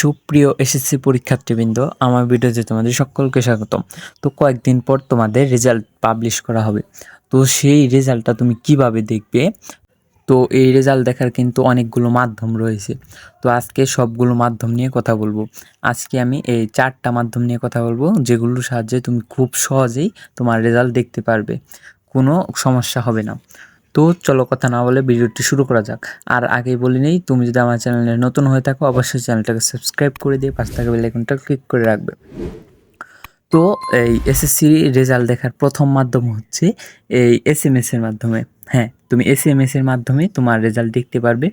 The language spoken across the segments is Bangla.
সুপ্রিয় এসএসসি পরীক্ষার্থীবৃন্দ, আমার ভিডিওতে তোমাদের সকলকে স্বাগতম। তো কয়েকদিন পর তোমাদের রেজাল্ট পাবলিশ করা হবে। তো সেই রেজাল্টটা তুমি কীভাবে দেখবে? তো এই রেজাল্ট দেখার কিন্তু অনেকগুলো মাধ্যম রয়েছে। তো আজকে সবগুলো মাধ্যম নিয়ে কথা বলব। আজকে আমি এই চারটা মাধ্যম নিয়ে কথা বলব, যেগুলোর সাহায্যে তুমি খুব সহজেই তোমার রেজাল্ট দেখতে পারবে। কোনো সমস্যা হবে না। তো চলো কথা না বলে ভিডিওটি শুরু করা যাক। আর আগেই বলি নেই, তুমি যদি আমার চ্যানেলে নতুন হয়ে থাকো, অবশ্যই চ্যানেলটাকে সাবস্ক্রাইব করে দিয়ে পাশে থাকা বেল আইকনটা ক্লিক করে রাখবে। তো এই এসএসসি রেজাল্ট দেখার প্রথম মাধ্যম হচ্ছে এই এস এম এর মাধ্যমে। হ্যাঁ তুমি এস এম এর মাধ্যমে তোমার রেজাল্ট দেখতে পারবে।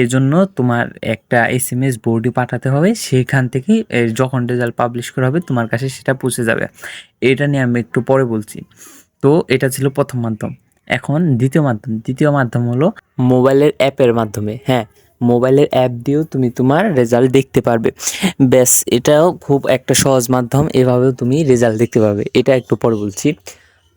এর জন্য তোমার একটা এস এম এস বোর্ডে পাঠাতে হবে। সেখান থেকে যখন রেজাল্ট পাবলিশ করা হবে, তোমার কাছে সেটা পৌঁছে যাবে। এটা নিয়ে আমি একটু পরে বলছি। তো এটা ছিল প্রথম মাধ্যম। এখন দ্বিতীয় মাধ্যম দ্বিতীয় মাধ্যম হলো মোবাইলের অ্যাপের মাধ্যমে হ্যাঁ মোবাইলের অ্যাপ দিয়েও তুমি তোমার রেজাল্ট দেখতে পারবে। ব্যাস, এটাও খুব একটা সহজ মাধ্যম, এভাবেও তুমি রেজাল্ট দেখতে পারবে। এটা একটু পরে বলছি।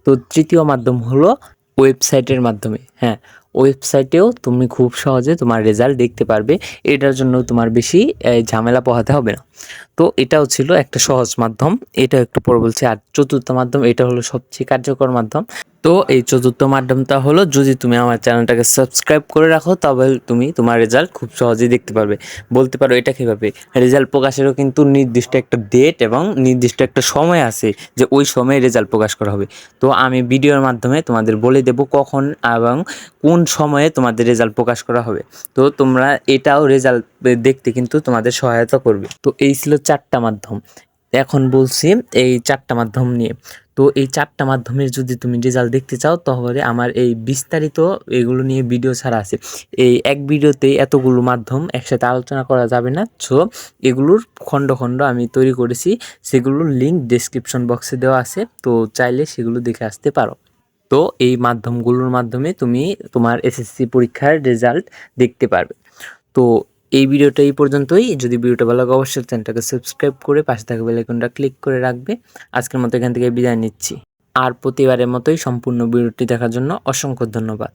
তো তৃতীয় মাধ্যম হলো ওয়েবসাইটের মাধ্যমে হ্যাঁ ওয়েবসাইটেও তুমি খুব সহজে তোমার রেজাল্ট দেখতে পারবে। এটার জন্য তোমার বেশি ঝামেলা পোহাতে হবে না। তো এটাও ছিল একটা সহজ মাধ্যম এটা একটু পরে বলছি। আর চতুর্থ মাধ্যম, এটা হলো সবচেয়ে কার্যকর মাধ্যম। তো এই চতুর্থ মাধ্যমটা হলো, যদি তুমি আমার চ্যানেলটাকে সাবস্ক্রাইব করে রাখো, তবে তুমি তোমার রেজাল্ট খুব সহজেই দেখতে পারবে। বলতে পারো এটা কীভাবে? রেজাল্ট প্রকাশেরও কিন্তু নির্দিষ্ট একটা ডেট এবং নির্দিষ্ট একটা সময় আছে যে ওই সময়ে রেজাল্ট প্রকাশ করা হবে। তো আমি ভিডিওর মাধ্যমে তোমাদের বলে দেব কখন এবং কোন সময়ে তোমাদের রেজাল্ট প্রকাশ করা হবে। তো তোমরা এটাও রেজাল্ট দেখতে কিন্তু তোমাদের সহায়তা করবে। তো এই ছিল চারটা মাধ্যম। এখন বলছি এই চারটা মাধ্যম নিয়ে। তো এই চারটা মাধ্যমের যদি তুমি রেজাল্ট দেখতে চাও, তাহলে আমার এই বিস্তারিত এগুলো নিয়ে ভিডিও ছাড়া আছে। এই এক ভিডিওতেই এতগুলো মাধ্যম একসাথে আলোচনা করা যাবে না। সো এগুলোর খণ্ড খণ্ড আমি তৈরি করেছি। সেগুলোর লিঙ্ক ডেসক্রিপশন বক্সে দেওয়া আছে। তো চাইলে সেগুলো দেখে আসতে পারো। তো এই মাধ্যমগুলোর মাধ্যমে তুমি তোমার এসএসসি পরীক্ষার রেজাল্ট দেখতে পারবে। তো এই ভিডিওটা এই পর্যন্তই। যদি ভিডিওটা ভালো লাগে অবশ্যই চ্যানেলটাকে সাবস্ক্রাইব করে পাশে থাকা বেল আইকনটা ক্লিক করে রাখবে। আজকের মতো এখান থেকে বিদায় নিচ্ছি। আর প্রতিবারের মতোই সম্পূর্ণ ভিডিওটি দেখার জন্য অসংখ্য ধন্যবাদ।